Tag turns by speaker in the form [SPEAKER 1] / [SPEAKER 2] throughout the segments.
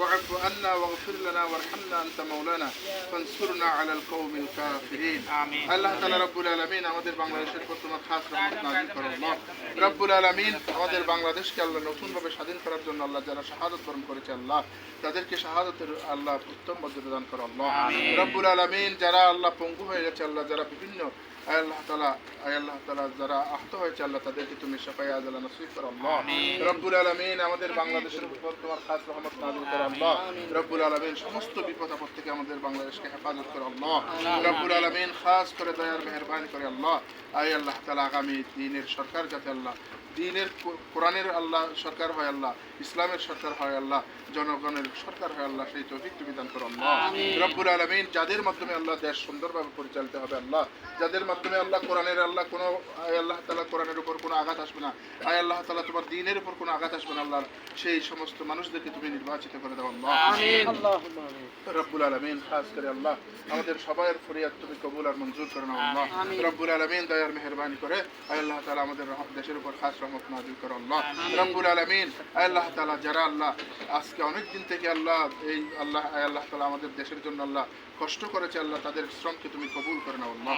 [SPEAKER 1] واعف عنا واغفر لنا وارحمنا أنت مولانا فانصرنا على القوم الكافرين
[SPEAKER 2] آمين.
[SPEAKER 1] আল্লাহ তাআলা রব্বুল আলামিন আমাদের বাংলাদেশের উপর তোমার খাস রহমত নাযিল করো আল্লাহ রব্বুল আলামিন আমাদের বাংলাদেশকে আল্লাহ নতুনভাবে স্বাধীন করার জন্য আল্লাহ যারা শাহাদত বরণ করেছে আল্লাহ তাদেরকে শাহাদতের আল্লাহ উত্তম মর্যাদা দান করো আল্লাহ রব্বুল আলামিন যারা আল্লাহ পঙ্গু হয়ে গেছে আল্লাহ যারা বিভিন্ন আয় আল্লাহ তাআলা আল্লাহ তাআলা যারা আহত হয়েছে আল্লাহ তাদেরকে তুমি শাফাই আজালা নসিব করো আল্লাহ। রব্বুল আলামিন আমাদের বাংলাদেশের উপর তোমার খাস রহমত নাযিল করো আল্লাহ। রব্বুল আলামিন সমস্ত বিপদ আপদ থেকে আমাদের বাংলাদেশকে হেফাজত করো আল্লাহ। রব্বুল আলামিন খাস করে দয়ার মেহেরবানি করে আল্লাহ। আয় আল্লাহ তাআলা আগামী দিনের সরকার যাতে আল্লাহ দিনের কোরআনের আল্লাহ সরকার হয় আল্লাহ। ইসলামের সরকার হয় আল্লাহ। জনগণের সরকার হয় আল্লাহ। সেই তৌফিক তুমি দান করো আল্লাহ। রব্বুল আলামিন যাদের মাধ্যমে আল্লাহ দেশ সুন্দরভাবে পরিচালিত হবে আল্লাহ। যাদের মাধ্যমে আল্লাহ কোরআনের আল্লাহ কোনো আয় আল্লাহ তাআলা কোরআনের উপর কোনো আঘাত আসবে না। আয় আল্লাহ তাআলা তোমার দিনের উপর কোনো আঘাত আসবে না আল্লাহ সেই সমস্ত মানুষদেরকে তুমি নির্বাচিত করে দাও আল্লাহ রব্বুল আলমিন খাস করে আল্লাহ আমাদের সবাইয়ের ফরিয়াদ তুমি কবুল আর মঞ্জুর করে নাও আল্লাহ। রব্বুল আলমিন দয়ার মেহরবানি করে আয় আল্লাহ তালা আমাদের দেশের উপর খাস রহমত নাজিল করো আল্লাহ। রব্বুল আলমিন আয় আল্লাহ তালা যারা আল্লাহ আজকে অনেক দিন থেকে আল্লাহ এই আল্লাহ আয় আল্লাহ তালা আমাদের দেশের জন্য আল্লাহ কষ্ট করেছে আল্লাহ তাদের শ্রমকে তুমি কবুল করে নাও আল্লাহ।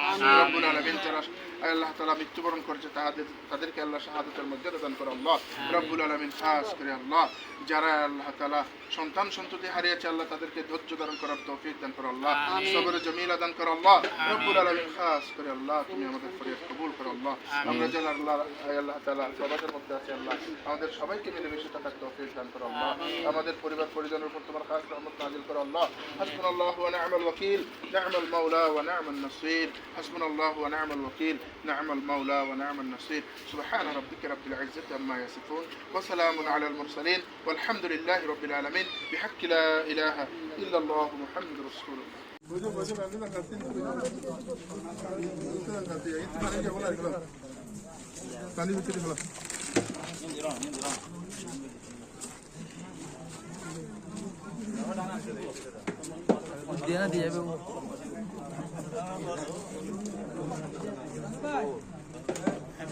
[SPEAKER 1] রব্বুল আলমিন যারা আয় আল্লাহ তালা মৃত্যুবরণ করেছে তাদের তাদেরকে আল্লাহ শাহাদতের মর্যাদা দান করো আল্লাহ। রব্বুল আলমিন খাস করে আল্লাহ। যারা আল্লাহ তালা সন্তান সন্ততি হারিয়েছে আল্লাহ তাদেরকে ধৈর্য ধারণ করার তৌফিক দান করো আল্লাহ। সবরে জমিলা দান করো আল্লাহ। রব্বুল আলামিন খাস করে আল্লাহ। তুমি আমাদের ফরিয়াদ কবুল করো আল্লাহ। আমরা যারা আল্লাহ আল্লাহ তাআলা সবাদের মধ্যে আছে আল্লাহ। আমাদের সবাইকে মিলেমিশে থাকার তৌফিক দান করো আল্লাহ। আমাদের পরিবার পরিজনের উপর তোমার খাস রহমত নাজিল করো আল্লাহ। ওয়াকিল। নি'মাল মাওলা ওয়া নি'মান নাসির। হাসবুনাল্লাহু ওয়া নি'মাল ওয়াকিল। নি'মাল মাওলা ওয়া নি'মান নাসির। সুবহান রাব্বিকা রাব্বিল ইজ্জাতি আম্মা ইয়াসিফুন। ওয়া সালামুন আলাল মুরসালিন। والحمد لله رب العالمين بحق لا إله إلا الله محمد رسول الله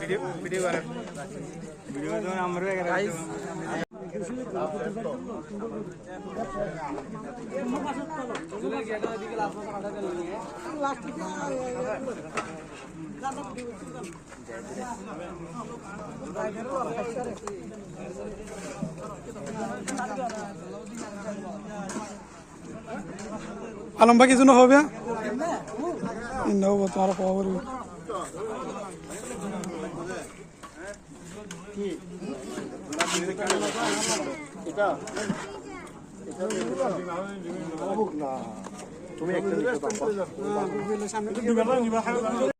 [SPEAKER 2] ভিডিও ভিডিও করে ভিডিও তো আমরা গাইস
[SPEAKER 3] আলম ভাই কিছু হবে তোমার খবর
[SPEAKER 4] তুমি একটা